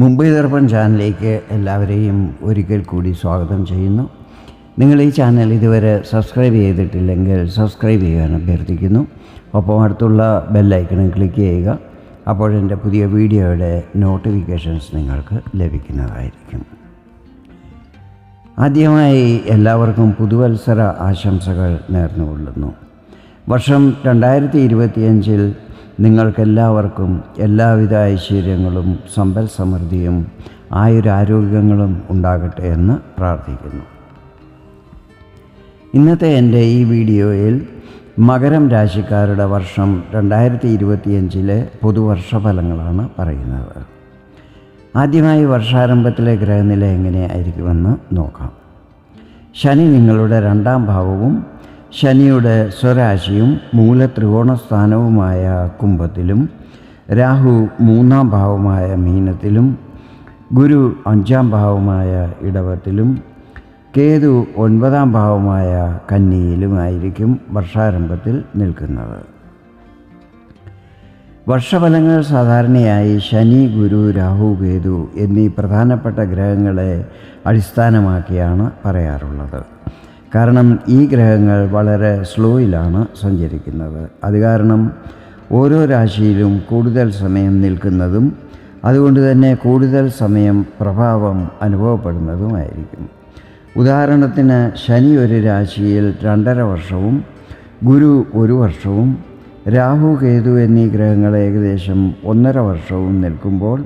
മുംബൈ ദർപ്പൺ ചാനലിലേക്ക് എല്ലാവരെയും ഒരിക്കൽ കൂടി സ്വാഗതം ചെയ്യുന്നു. നിങ്ങൾ ഈ ചാനൽ ഇതുവരെ സബ്സ്ക്രൈബ് ചെയ്തിട്ടില്ലെങ്കിൽ സബ്സ്ക്രൈബ് ചെയ്യാൻ അഭ്യർത്ഥിക്കുന്നു. ഒപ്പം അടുത്തുള്ള ബെല്ലൈക്കണിൽ ക്ലിക്ക് ചെയ്യുക. അപ്പോഴെന്റെ പുതിയ വീഡിയോയുടെ നോട്ടിഫിക്കേഷൻസ് നിങ്ങൾക്ക് ലഭിക്കുന്നതായിരിക്കും. ആദ്യമായി എല്ലാവർക്കും പുതുവത്സര ആശംസകൾ നേർന്നുകൊള്ളുന്നു. വർഷം രണ്ടായിരത്തി ഇരുപത്തിയഞ്ചിൽ നിങ്ങൾക്കെല്ലാവർക്കും എല്ലാവിധ ഐശ്വര്യങ്ങളും സമ്പൽ സമൃദ്ധിയും ആയുരാരോഗ്യങ്ങളും ഉണ്ടാകട്ടെ എന്ന് പ്രാർത്ഥിക്കുന്നു. ഇന്നത്തെ എന്റെ ഈ വീഡിയോയിൽ മകരം രാശിക്കാരുടെ വർഷം രണ്ടായിരത്തി ഇരുപത്തിയഞ്ചിലെ പുതുവർഷഫലങ്ങളാണ് പറയുന്നത്. ആദ്യമായി വർഷാരംഭത്തിലെ ഗ്രഹനില എങ്ങനെയായിരിക്കുമെന്ന് നോക്കാം. ശനി നിങ്ങളുടെ രണ്ടാം ഭാവവും ശനിയുടെ സ്വരാശിയും മൂല ത്രികോണസ്ഥാനവുമായ കുംഭത്തിലും രാഹു മൂന്നാം ഭാവമായ മീനത്തിലും ഗുരു അഞ്ചാം ഭാവമായ ഇടവത്തിലും കേതു ഒൻപതാം ഭാവമായ കന്നിയിലുമായിരിക്കും വർഷാരംഭത്തിൽ നിൽക്കുന്നത്. വർഷഫലങ്ങൾ സാധാരണയായി ശനി ഗുരു രാഹു കേതു എന്നീ പ്രധാനപ്പെട്ട ഗ്രഹങ്ങളെ അടിസ്ഥാനമാക്കിയാണ് പറയാറുള്ളത്. കാരണം ഈ ഗ്രഹങ്ങൾ വളരെ സ്ലോയിലാണ് സഞ്ചരിക്കുന്നത്. അത് കാരണം ഓരോ രാശിയിലും കൂടുതൽ സമയം നിൽക്കുന്നതും അതുകൊണ്ട് തന്നെ കൂടുതൽ സമയം പ്രഭാവം അനുഭവപ്പെടുന്നതുമായിരിക്കും. ഉദാഹരണത്തിന് ശനി ഒരു രാശിയിൽ രണ്ടര വർഷവും ഗുരു ഒരു വർഷവും രാഹു കേതു എന്നീ ഗ്രഹങ്ങൾ ഏകദേശം ഒന്നര വർഷവും നിൽക്കുമ്പോൾ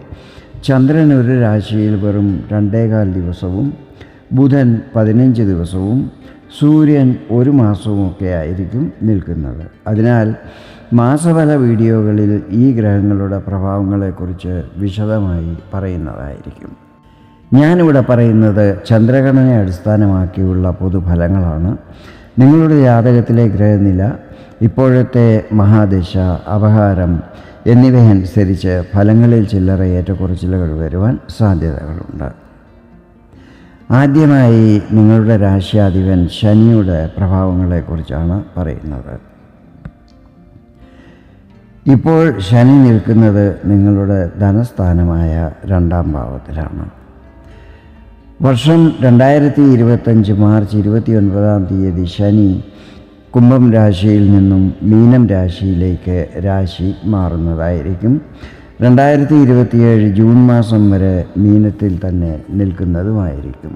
ചന്ദ്രൻ ഒരു രാശിയിൽ വെറും രണ്ടേകാൽ ദിവസവും ബുധൻ പതിനഞ്ച് ദിവസവും സൂര്യൻ ഒരു മാസവുമൊക്കെ ആയിരിക്കും നിൽക്കുന്നത്. അതിനാൽ മാസഫല വീഡിയോകളിൽ ഈ ഗ്രഹങ്ങളുടെ പ്രഭാവങ്ങളെക്കുറിച്ച് വിശദമായി പറയുന്നതായിരിക്കും. ഞാനിവിടെ പറയുന്നത് ചന്ദ്രഗണനെ അടിസ്ഥാനമാക്കിയുള്ള പൊതുഫലങ്ങളാണ്. നിങ്ങളുടെ ജാതകത്തിലെ ഗ്രഹനില ഇപ്പോഴത്തെ മഹാദശ അപഹാരം എന്നിവയനുസരിച്ച് ഫലങ്ങളിൽ ചില്ലറ ഏറ്റക്കുറച്ചിലുകൾ വരുവാൻ സാധ്യതകളുണ്ട്. ആദ്യമായി നിങ്ങളുടെ രാശ്യാധിപൻ ശനിയുടെ പ്രഭാവങ്ങളെക്കുറിച്ചാണ് പറയുന്നത്. ഇപ്പോൾ ശനി നിൽക്കുന്നത് നിങ്ങളുടെ ധനസ്ഥാനമായ രണ്ടാം ഭാവത്തിലാണ്. വർഷം രണ്ടായിരത്തി ഇരുപത്തഞ്ച് മാർച്ച് ഇരുപത്തി ഒൻപതാം തീയതി ശനി കുംഭം രാശിയിൽ നിന്നും മീനം രാശിയിലേക്ക് രാശി മാറുന്നതായിരിക്കും. രണ്ടായിരത്തി ഇരുപത്തിയേഴ് ജൂൺ മാസം വരെ മീനത്തിൽ തന്നെ നിൽക്കുന്നതുമായിരിക്കും.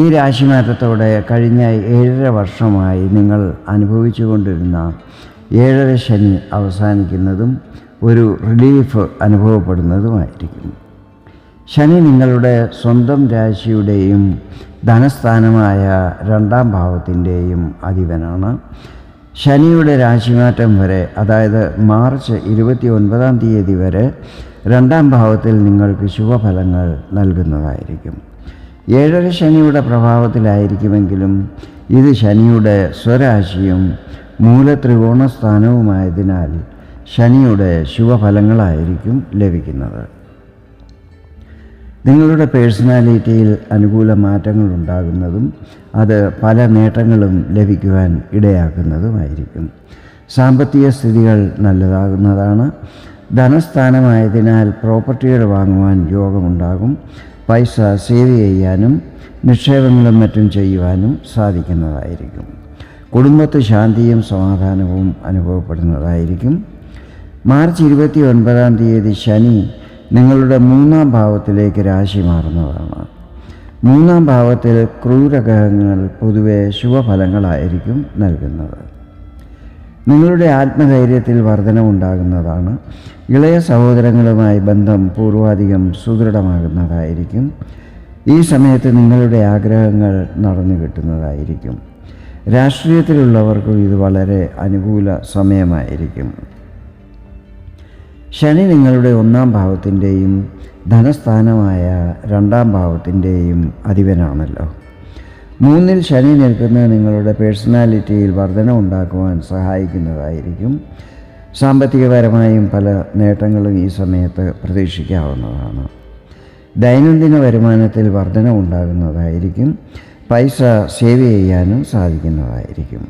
ഈ രാശിമാറ്റത്തോടെ കഴിഞ്ഞ ഏഴര വർഷമായി നിങ്ങൾ അനുഭവിച്ചു കൊണ്ടിരുന്ന ഏഴര ശനി അവസാനിക്കുന്നതും ഒരു റിലീഫ് അനുഭവപ്പെടുന്നതുമായിരിക്കും. ശനി നിങ്ങളുടെ സ്വന്തം രാശിയുടെയും ധനസ്ഥാനമായ രണ്ടാം ഭാവത്തിന്റെയും അധിപനാണ്. ശനിയുടെ രാശിമാറ്റം വരെ അതായത് മാർച്ച് ഇരുപത്തി ഒൻപതാം തീയതി വരെ രണ്ടാം ഭാവത്തിൽ നിങ്ങൾക്ക് ശുഭഫലങ്ങൾ നൽകുന്നതായിരിക്കും. ഏഴര ശനിയുടെ പ്രഭാവത്തിലായിരിക്കുമെങ്കിലും ഇത് ശനിയുടെ സ്വരാശിയും മൂലത്രികോണസ്ഥാനവുമായതിനാൽ ശനിയുടെ ശുഭഫലങ്ങളായിരിക്കും ലഭിക്കുന്നത്. നിങ്ങളുടെ പേഴ്സണാലിറ്റിയിൽ അനുകൂല മാറ്റങ്ങൾ ഉണ്ടാകുന്നതും അത് പല നേട്ടങ്ങളും ലഭിക്കുവാൻ ഇടയാക്കുന്നതുമായിരിക്കും. സാമ്പത്തിക സ്ഥിതികൾ നല്ലതാകുന്നതാണ്. ധനസ്ഥാനമായതിനാൽ പ്രോപ്പർട്ടികൾ വാങ്ങുവാൻ യോഗമുണ്ടാകും. പൈസ സേവ് ചെയ്യാനും നിക്ഷേപങ്ങളും മറ്റും ചെയ്യുവാനും സാധിക്കുന്നതായിരിക്കും. കുടുംബത്ത് ശാന്തിയും സമാധാനവും അനുഭവപ്പെടുന്നതായിരിക്കും. മാർച്ച് ഇരുപത്തി ഒൻപതാം തീയതി ശനി നിങ്ങളുടെ മൂന്നാം ഭാവത്തിലേക്ക് രാശി മാറുന്നതാണ്. മൂന്നാം ഭാവത്തിൽ ക്രൂരഗ്രഹങ്ങൾ പൊതുവെ ശുഭഫലങ്ങളായിരിക്കും നൽകുന്നത്. നിങ്ങളുടെ ആത്മധൈര്യത്തിൽ വർധനമുണ്ടാകുന്നതാണ് ഇളയ സഹോദരങ്ങളുമായി ബന്ധം പൂർവാധികം സുദൃഢമാകുന്നതായിരിക്കും. ഈ സമയത്ത് നിങ്ങളുടെ ആഗ്രഹങ്ങൾ നടന്നു കിട്ടുന്നതായിരിക്കും. രാഷ്ട്രീയത്തിലുള്ളവർക്കും ഇത് വളരെ അനുകൂല സമയമായിരിക്കും. ശനി നിങ്ങളുടെ ഒന്നാം ഭാവത്തിന്റെയും ധനസ്ഥാനമായ രണ്ടാം ഭാവത്തിന്റെയും അധിപനാണല്ലോ. മൂന്നിൽ ശനി നിൽക്കുന്നത് നിങ്ങളുടെ പേഴ്സണാലിറ്റിയിൽ വർധന ഉണ്ടാക്കുവാൻ സഹായിക്കുന്നതായിരിക്കും. സാമ്പത്തികപരമായും പല നേട്ടങ്ങളും ഈ സമയത്ത് പ്രതീക്ഷിക്കാവുന്നതാണ്. ദൈനംദിന വരുമാനത്തിൽ വർധന ഉണ്ടാകുന്നതായിരിക്കും പൈസ സേവ് ചെയ്യാനും സാധിക്കുന്നതായിരിക്കും.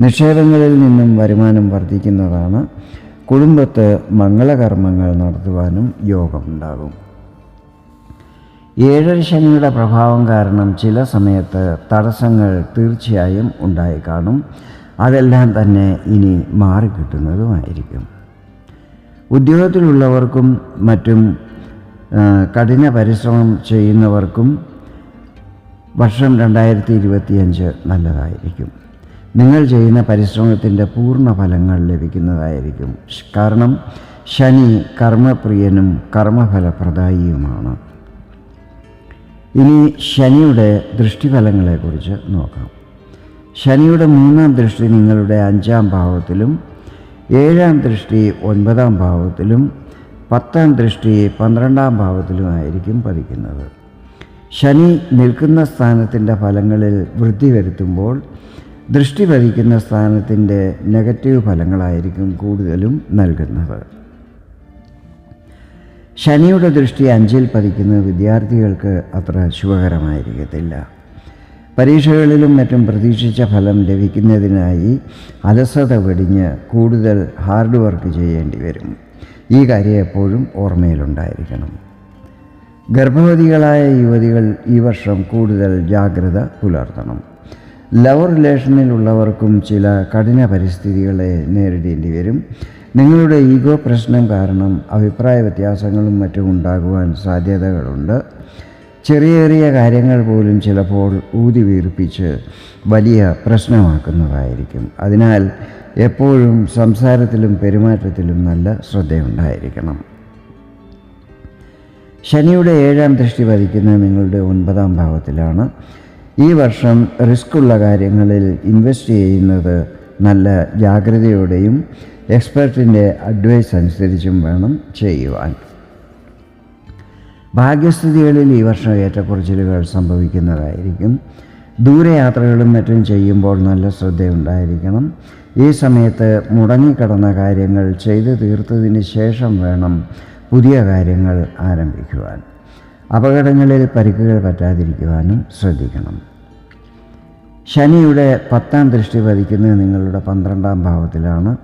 നിക്ഷേപങ്ങളിൽ നിന്നും വരുമാനം വർദ്ധിക്കുന്നതാണ്. കുടുംബത്ത് മംഗളകർമ്മങ്ങൾ നടത്തുവാനും യോഗമുണ്ടാകും. ഏഴര ശനിയുടെ പ്രഭാവം കാരണം ചില സമയത്ത് തടസ്സങ്ങൾ തീർച്ചയായും ഉണ്ടായി കാണും. അതെല്ലാം തന്നെ ഇനി മാറിക്കിട്ടുന്നതുമായിരിക്കും ഉദ്യോഗത്തിലുള്ളവർക്കും മറ്റും കഠിന പരിശ്രമം ചെയ്യുന്നവർക്കും വർഷം രണ്ടായിരത്തി ഇരുപത്തിയഞ്ച് നല്ലതായിരിക്കും. നിങ്ങൾ ചെയ്യുന്ന പരിശ്രമത്തിന്റെ പൂർണ ഫലങ്ങൾ ലഭിക്കുന്നതായിരിക്കും. കാരണം ശനി കർമ്മപ്രിയനും കർമ്മഫലപ്രദായിയുമാണ്. ഇനി ശനിയുടെ ദൃഷ്ടിഫലങ്ങളെക്കുറിച്ച് നോക്കാം. ശനിയുടെ മൂന്നാം ദൃഷ്ടി നിങ്ങളുടെ അഞ്ചാം ഭാവത്തിലും ഏഴാം ദൃഷ്ടി ഒൻപതാം ഭാവത്തിലും പത്താം ദൃഷ്ടി പന്ത്രണ്ടാം ഭാവത്തിലുമായിരിക്കും പതിക്കുന്നത്. ശനി നിൽക്കുന്ന സ്ഥാനത്തിന്റെ ഫലങ്ങളിൽ വൃദ്ധി വരുത്തുമ്പോൾ ദൃഷ്ടി വഹിക്കുന്ന സ്ഥാനത്തിന്റെ നെഗറ്റീവ് ഫലങ്ങളായിരിക്കും കൂടുതലും നൽകുന്നത്. ശനിയുടെ ദൃഷ്ടി അഞ്ചിൽ പതിക്കുന്ന വിദ്യാർത്ഥികൾക്ക് അത്ര ശുഭകരമായിരിക്കത്തില്ല. പരീക്ഷകളിലും മറ്റും പ്രതീക്ഷിച്ച ഫലം ലഭിക്കുന്നതിനായി അലസത വെടിഞ്ഞ് കൂടുതൽ ഹാർഡ് വർക്ക് ചെയ്യേണ്ടി വരും. ഈ കാര്യം എപ്പോഴും ഓർമ്മയിലുണ്ടായിരിക്കണം. ഗർഭവതികളായ യുവതികൾ ഈ വർഷം കൂടുതൽ ജാഗ്രത പുലർത്തണം. ലവ് റിലേഷനിലുള്ളവർക്കും ചില കഠിന പരിസ്ഥിതികളെ നേരിടേണ്ടി വരും. നിങ്ങളുടെ ഈഗോ പ്രശ്നം കാരണം അഭിപ്രായ വ്യത്യാസങ്ങളും മറ്റും ഉണ്ടാകുവാൻ സാധ്യതകളുണ്ട്. ചെറിയ ചെറിയ കാര്യങ്ങൾ പോലും ചിലപ്പോൾ ഊതി വീർപ്പിച്ച് വലിയ പ്രശ്നമാക്കുന്നതായിരിക്കും. അതിനാൽ എപ്പോഴും സംസാരത്തിലും പെരുമാറ്റത്തിലും നല്ല ശ്രദ്ധയുണ്ടായിരിക്കണം. ശനിയുടെ ഏഴാം ദൃഷ്ടി പതിക്കുന്നത് നിങ്ങളുടെ ഒൻപതാം ഭാവത്തിലാണ്. ഈ വർഷം റിസ്ക് ഉള്ള കാര്യങ്ങളിൽ ഇൻവെസ്റ്റ് ചെയ്യുന്നത് നല്ല ജാഗ്രതയോടെയും എക്സ്പെർട്ടിന്റെ അഡ്വൈസ് അനുസരിച്ചും വേണം ചെയ്യുവാൻ. ഭാഗ്യസ്ഥിതികളിൽ ഈ വർഷം ഏറ്റക്കുറച്ചിലുകൾ സംഭവിക്കുന്നതായിരിക്കും. ദൂരയാത്രകളും മറ്റും ചെയ്യുമ്പോൾ നല്ല ശ്രദ്ധയുണ്ടായിരിക്കണം. ഈ സമയത്ത് മുടങ്ങിക്കിടന്ന കാര്യങ്ങൾ ചെയ്തു തീർത്തതിന് ശേഷം വേണം പുതിയ കാര്യങ്ങൾ ആരംഭിക്കുവാൻ. അപകടങ്ങളിൽ പരിക്കുകൾ പറ്റാതിരിക്കുവാനും ശ്രദ്ധിക്കണം. ശനിയുടെ പത്താം ദൃഷ്ടി പതിക്കുന്നത് നിങ്ങളുടെ പന്ത്രണ്ടാം ഭാവത്തിലാണ്.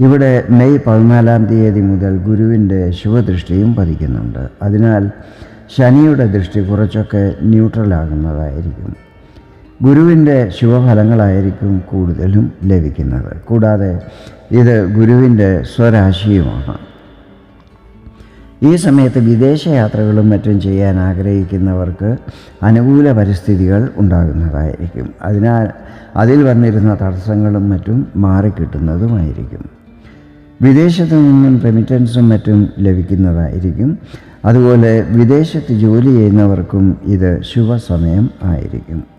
ഇവിടെ മെയ് പതിനാലാം തീയതി മുതൽ ഗുരുവിന്റെ ശുഭദൃഷ്ടിയും പതിക്കുന്നുണ്ട്. അതിനാൽ ശനിയുടെ ദൃഷ്ടി കുറച്ചൊക്കെ ന്യൂട്രലാകുന്നതായിരിക്കും ഗുരുവിന്റെ ശുഭഫലങ്ങളായിരിക്കും കൂടുതലും ലഭിക്കുന്നത്. കൂടാതെ ഇത് ഗുരുവിന്റെ സ്വരാശിയുമാണ്. ഈ സമയത്ത് വിദേശയാത്രകളും മറ്റും ചെയ്യാൻ ആഗ്രഹിക്കുന്നവർക്ക് അനുകൂല പരിസ്ഥിതികൾ ഉണ്ടാകുന്നതായിരിക്കും. അതിനാൽ അതിൽ വന്നിരുന്ന തടസ്സങ്ങളും മറ്റും മാറിക്കിട്ടുന്നതുമായിരിക്കും. വിദേശത്തു നിന്നും റെമിറ്റൻസും മറ്റും ലഭിക്കുന്നതായിരിക്കും. അതുപോലെ വിദേശത്ത് ജോലി ചെയ്യുന്നവർക്കും ഇത് ശുഭസമയം ആയിരിക്കും.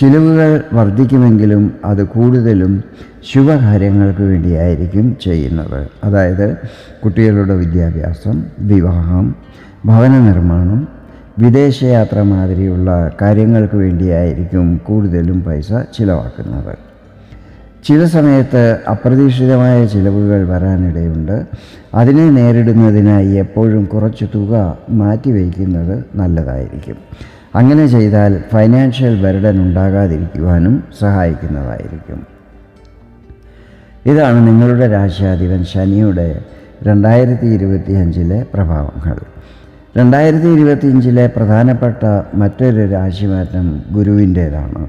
ചിലവുകൾ വർദ്ധിക്കുമെങ്കിലും അത് കൂടുതലും ശുഭകാര്യങ്ങൾക്ക് വേണ്ടിയായിരിക്കും ചെയ്യുന്നത്. അതായത് കുട്ടികളുടെ വിദ്യാഭ്യാസം വിവാഹം ഭവന നിർമ്മാണം വിദേശയാത്ര മാതിരിയുള്ള കാര്യങ്ങൾക്ക് വേണ്ടിയായിരിക്കും കൂടുതലും പൈസ ചിലവാക്കുന്നത്. ചില സമയത്ത് അപ്രതീക്ഷിതമായ ചിലവുകൾ വരാനിടയുണ്ട്. അതിനെ നേരിടുന്നതിനായി എപ്പോഴും കുറച്ച് തുക മാറ്റിവെക്കുന്നത് നല്ലതായിരിക്കും. അങ്ങനെ ചെയ്താൽ ഫൈനാൻഷ്യൽ ബർഡൻ ഉണ്ടാകാതിരിക്കുവാനും സഹായിക്കുന്നതായിരിക്കും. ഇതാണ് നിങ്ങളുടെ രാശിയാധിപൻ ശനിയുടെ രണ്ടായിരത്തി ഇരുപത്തി അഞ്ചിലെ പ്രഭാവങ്ങൾ. രണ്ടായിരത്തി ഇരുപത്തിയഞ്ചിലെ പ്രധാനപ്പെട്ട മറ്റൊരു രാശിമാറ്റം ഗുരുവിന്റേതാണ്.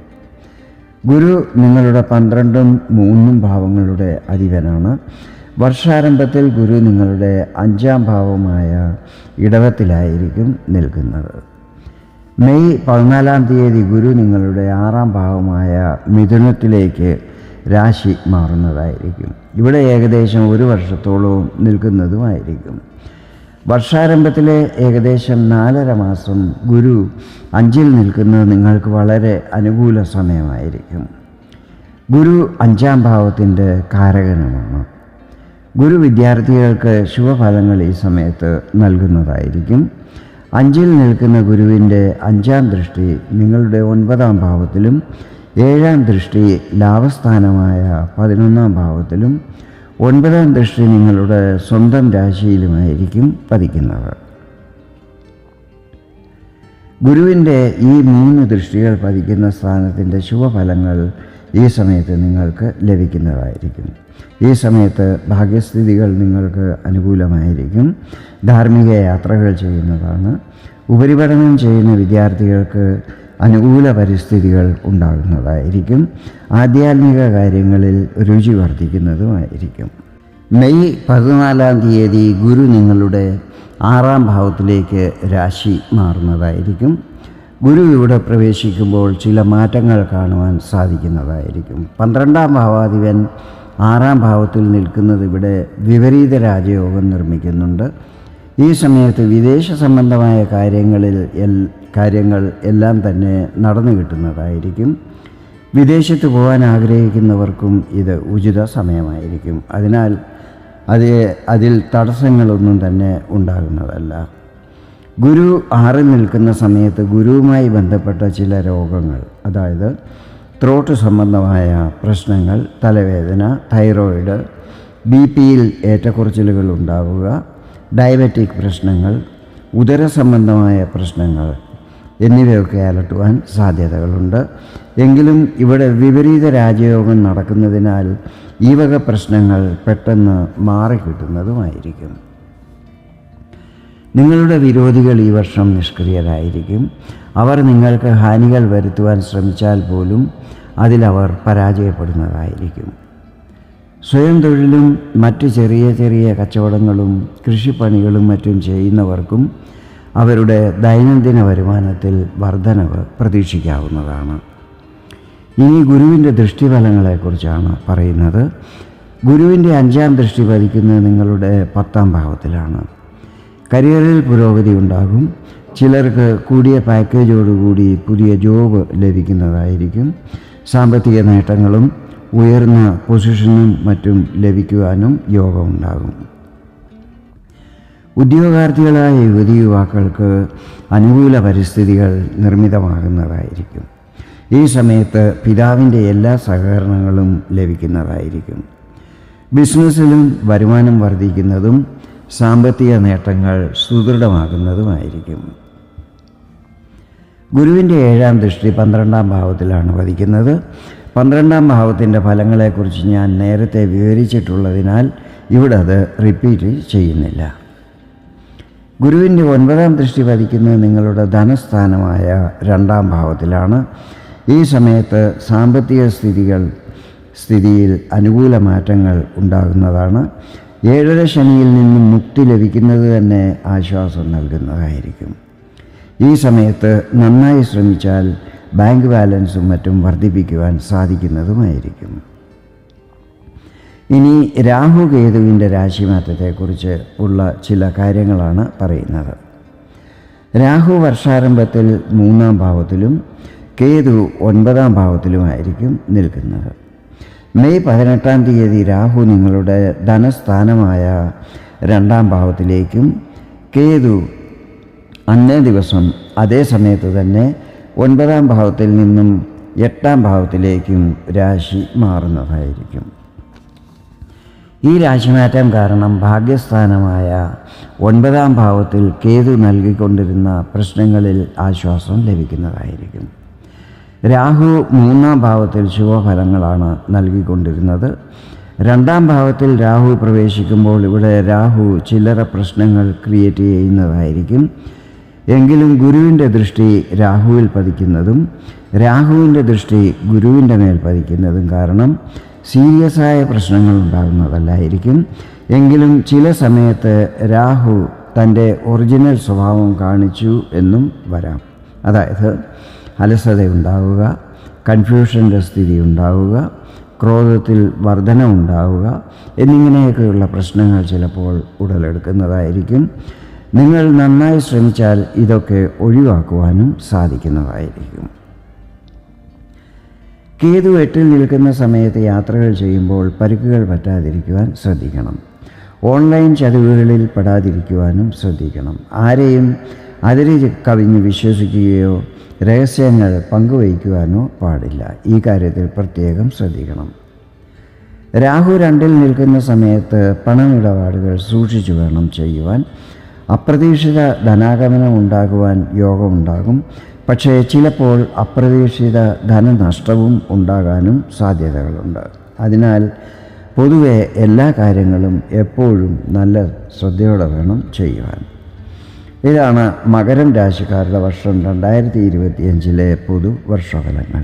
ഗുരു നിങ്ങളുടെ പന്ത്രണ്ടും മൂന്നും ഭാവങ്ങളുടെ അധിപനാണ്. വർഷാരംഭത്തിൽ ഗുരു നിങ്ങളുടെ അഞ്ചാം ഭാവമായ ഇടവത്തിലായിരിക്കും നിൽക്കുന്നത്. മെയ് പതിനാലാം തീയതി ഗുരു നിങ്ങളുടെ ആറാം ഭാവമായ മിഥുനത്തിലേക്ക് രാശി മാറുന്നതായിരിക്കും. ഇവിടെ ഏകദേശം ഒരു വർഷത്തോളവും നിൽക്കുന്നതുമായിരിക്കും. വർഷാരംഭത്തിലെ ഏകദേശം നാലര മാസം ഗുരു അഞ്ചിൽ നിൽക്കുന്നത് നിങ്ങൾക്ക് വളരെ അനുകൂല സമയമായിരിക്കും. ഗുരു അഞ്ചാം ഭാവത്തിന്റെ കാരകനുമാണ്. ഗുരു വിദ്യാർത്ഥികൾക്ക് ശുഭഫലങ്ങൾ ഈ സമയത്ത് നൽകുന്നതായിരിക്കും. അഞ്ചിൽ നിൽക്കുന്ന ഗുരുവിന്റെ അഞ്ചാം ദൃഷ്ടി നിങ്ങളുടെ ഒൻപതാം ഭാവത്തിലും ഏഴാം ദൃഷ്ടി ലാഭസ്ഥാനമായ പതിനൊന്നാം ഭാവത്തിലും ഒൻപതാം ദൃഷ്ടി നിങ്ങളുടെ സ്വന്തം രാശിയിലുമായിരിക്കും പതിക്കുന്നത്. ഗുരുവിന്റെ ഈ മൂന്ന് ദൃഷ്ടികൾ പതിക്കുന്ന സ്ഥാനത്തിന്റെ ശുഭഫലങ്ങൾ ഈ സമയത്ത് നിങ്ങൾക്ക് ലഭിക്കുന്നതായിരിക്കും. ഈ സമയത്ത് ഭാഗ്യസ്ഥിതികൾ നിങ്ങൾക്ക് അനുകൂലമായിരിക്കും. ധാർമ്മിക യാത്രകൾ ചെയ്യുന്നതാണ്. ഉപരിപഠനം ചെയ്യുന്ന വിദ്യാർത്ഥികൾക്ക് അനുകൂല പരിസ്ഥിതികൾ ഉണ്ടാകുന്നതായിരിക്കും. ആധ്യാത്മിക കാര്യങ്ങളിൽ രുചി വർദ്ധിക്കുന്നതുമായിരിക്കും. മെയ് പതിനാലാം തീയതി ഗുരു നിങ്ങളുടെ ആറാം ഭാവത്തിലേക്ക് രാശി മാറുന്നതായിരിക്കും. ഗുരു ഇവിടെ പ്രവേശിക്കുമ്പോൾ ചില മാറ്റങ്ങൾ കാണുവാൻ സാധിക്കുന്നതായിരിക്കും. പന്ത്രണ്ടാം ഭാവാധിപൻ ആറാം ഭാവത്തിൽ നിൽക്കുന്നത് ഇവിടെ വിപരീത രാജയോഗം നിർമ്മിക്കുന്നുണ്ട്. ഈ സമയത്ത് വിദേശ സംബന്ധമായ കാര്യങ്ങളിൽ എൽ കാര്യങ്ങൾ എല്ലാം തന്നെ നടന്നു കിട്ടുന്നതായിരിക്കും. വിദേശത്ത് പോകാൻ ആഗ്രഹിക്കുന്നവർക്കും ഇത് ഉചിത സമയമായിരിക്കും. അതിനാൽ അത് അതിൽ തടസ്സങ്ങളൊന്നും തന്നെ ഉണ്ടാകുന്നതല്ല. ഗുരു ആറി നിൽക്കുന്ന സമയത്ത് ഗുരുവുമായി ബന്ധപ്പെട്ട ചില രോഗങ്ങൾ അതായത് ത്രോട്ട് സംബന്ധമായ പ്രശ്നങ്ങൾ തലവേദന തൈറോയിഡ് ബി പിയിൽ ഏറ്റക്കുറച്ചിലുകൾ ഉണ്ടാവുക ഡയബറ്റിക് പ്രശ്നങ്ങൾ ഉദര സംബന്ധമായ പ്രശ്നങ്ങൾ എന്നിവയൊക്കെ അലട്ടുവാൻ സാധ്യതകളുണ്ട്. എങ്കിലും ഇവിടെ വിപരീത രാജയോഗം നടക്കുന്നതിനാൽ ഈ വക പ്രശ്നങ്ങൾ പെട്ടെന്ന് മാറിക്കിട്ടുന്നതുമായിരിക്കും. നിങ്ങളുടെ വിരോധികൾ ഈ വർഷം നിഷ്ക്രിയരായിരിക്കും. അവർ നിങ്ങൾക്ക് ഹാനികൾ വരുത്തുവാൻ ശ്രമിച്ചാൽ പോലും അതിലവർ പരാജയപ്പെടുന്നതായിരിക്കും. സ്വയം തൊഴിലും മറ്റ് ചെറിയ ചെറിയ കച്ചവടങ്ങളും കൃഷിപ്പണികളും മറ്റും ചെയ്യുന്നവർക്കും അവരുടെ ദൈനംദിന വരുമാനത്തിൽ വർധനവ് പ്രതീക്ഷിക്കാവുന്നതാണ്. ഇനി ഗുരുവിന്റെ ദൃഷ്ടിഫലങ്ങളെക്കുറിച്ചാണ് പറയുന്നത്. ഗുരുവിന്റെ അഞ്ചാം ദൃഷ്ടി പതിക്കുന്നത് നിങ്ങളുടെ പത്താം ഭാവത്തിലാണ്. കരിയറിൽ പുരോഗതി ഉണ്ടാകും. ചിലർക്ക് കൂടിയ പാക്കേജോടുകൂടി പുതിയ ജോബ് ലഭിക്കുന്നതായിരിക്കും. സാമ്പത്തിക നേട്ടങ്ങളും ഉയർന്ന പൊസിഷനും മറ്റും ലഭിക്കുവാനും യോഗമുണ്ടാകും. ഉദ്യോഗാർത്ഥികളായ യുവതി യുവാക്കൾക്ക് അനുകൂല പരിസ്ഥിതികൾ നിർമ്മിതമാകുന്നതായിരിക്കും. ഈ സമയത്ത് പിതാവിന്റെ എല്ലാ സഹകരണങ്ങളും ലഭിക്കുന്നതായിരിക്കും. ബിസിനസ്സിലും വരുമാനം വർദ്ധിക്കുന്നതും സാമ്പത്തിക നേട്ടങ്ങൾ സുദൃഢമാകുന്നതുമായിരിക്കും. ഗുരുവിന്റെ ഏഴാം ദൃഷ്ടി പന്ത്രണ്ടാം ഭാവത്തിലാണ് വധിക്കുന്നത് പന്ത്രണ്ടാം ഭാവത്തിന്റെ ഫലങ്ങളെക്കുറിച്ച് ഞാൻ നേരത്തെ വിവരിച്ചിട്ടുള്ളതിനാൽ ഇവിടെ അത് റിപ്പീറ്റ് ചെയ്യുന്നില്ല. ഗുരുവിന്റെ ഒൻപതാം ദൃഷ്ടി പതിക്കുന്നത് നിങ്ങളുടെ ധനസ്ഥാനമായ രണ്ടാം ഭാവത്തിലാണ്. ഈ സമയത്ത് സാമ്പത്തിക സ്ഥിതികൾ സ്ഥിതിയിൽ അനുകൂല മാറ്റങ്ങൾ ഉണ്ടാകുന്നതാണ്. ഏഴര ശനിയിൽ നിന്നും മുക്തി ലഭിക്കുന്നത് തന്നെ ആശ്വാസം നൽകുന്നതായിരിക്കും. ഈ സമയത്ത് നന്നായി ശ്രമിച്ചാൽ ബാങ്ക് ബാലൻസും മറ്റും വർദ്ധിപ്പിക്കുവാൻ സാധിക്കുന്നതുമായിരിക്കും. ഇനി രാഹു കേതുവിന്റെ രാശിമാറ്റത്തെക്കുറിച്ച് ഉള്ള ചില കാര്യങ്ങളാണ് പറയുന്നത്. രാഹു വർഷാരംഭത്തിൽ മൂന്നാം ഭാവത്തിലും കേതു ഒൻപതാം ഭാവത്തിലുമായിരിക്കും നിൽക്കുന്നത്. മെയ് പതിനെട്ടാം തീയതി രാഹു നിങ്ങളുടെ ധനസ്ഥാനമായ രണ്ടാം ഭാവത്തിലേക്കും കേതു അന്നേ ദിവസം അതേ സമയത്ത് തന്നെ ഒൻപതാം ഭാവത്തിൽ നിന്നും എട്ടാം ഭാവത്തിലേക്കും രാശി മാറുന്നതായിരിക്കും. ഈ രാശിമാറ്റം കാരണം ഭാഗ്യസ്ഥാനമായ ഒൻപതാം ഭാവത്തിൽ കേതു നൽകിക്കൊണ്ടിരുന്ന പ്രശ്നങ്ങളിൽ ആശ്വാസം ലഭിക്കുന്നതായിരിക്കും. രാഹു മൂന്നാം ഭാവത്തിൽ ശുഭഫലങ്ങളാണ് നൽകിക്കൊണ്ടിരുന്നത്. രണ്ടാം ഭാവത്തിൽ രാഹു പ്രവേശിക്കുമ്പോൾ ഇവിടെ രാഹു ചില്ലറ പ്രശ്നങ്ങൾ ക്രിയേറ്റ് ചെയ്യുന്നതായിരിക്കും. എങ്കിലും ഗുരുവിന്റെ ദൃഷ്ടി രാഹുവിൽ പതിക്കുന്നതും രാഹുവിന്റെ ദൃഷ്ടി ഗുരുവിന്റെ മേൽ പതിക്കുന്നതും കാരണം സീരിയസ് ആയ പ്രശ്നങ്ങൾ ഉണ്ടാകുന്നതല്ലായിരിക്കും. എങ്കിലും ചില സമയത്ത് രാഹു തന്റെ ഒറിജിനൽ സ്വഭാവം കാണിച്ചു എന്നും വരാം. അതായത് അലസത ഉണ്ടാവുക കൺഫ്യൂഷന്റെ സ്ഥിതി ഉണ്ടാവുക ക്രോധത്തിൽ വർധന ഉണ്ടാവുക എന്നിങ്ങനെയൊക്കെയുള്ള പ്രശ്നങ്ങൾ ചിലപ്പോൾ ഉടലെടുക്കുന്നതായിരിക്കും. നിങ്ങൾ നന്നായി ശ്രമിച്ചാൽ ഇതൊക്കെ ഒഴിവാക്കുവാനും സാധിക്കുന്നതായിരിക്കും. കേതു എട്ടിൽ നിൽക്കുന്ന സമയത്ത് യാത്രകൾ ചെയ്യുമ്പോൾ പരുക്കുകൾ പറ്റാതിരിക്കുവാൻ ശ്രദ്ധിക്കണം. ഓൺലൈൻ ചതിവുകളിൽ പെടാതിരിക്കുവാനും ശ്രദ്ധിക്കണം. ആരെയും അതിരി കവിഞ്ഞ് വിശ്വസിക്കുകയോ രഹസ്യങ്ങൾ പങ്കുവയ്ക്കുവാനോ പാടില്ല. ഈ കാര്യത്തിൽ പ്രത്യേകം ശ്രദ്ധിക്കണം. രാഹു രണ്ടിൽ നിൽക്കുന്ന സമയത്ത് പണമിടപാടുകൾ സൂക്ഷിച്ചു വേണം ചെയ്യുവാൻ അപ്രതീക്ഷിത ധനാഗമനം ഉണ്ടാകുവാൻ യോഗമുണ്ടാകും. പക്ഷേ ചിലപ്പോൾ അപ്രതീക്ഷിത ധനനഷ്ടവും ഉണ്ടാകാനും സാധ്യതകളുണ്ട്. അതിനാൽ പൊതുവെ എല്ലാ കാര്യങ്ങളും എപ്പോഴും നല്ല ശ്രദ്ധയോടെ വേണം ചെയ്യുവാൻ. ഇതാണ് മകരം രാശിക്കാരുടെ വർഷം രണ്ടായിരത്തി ഇരുപത്തിയഞ്ചിലെ പൊതുവർഷഫലങ്ങൾ.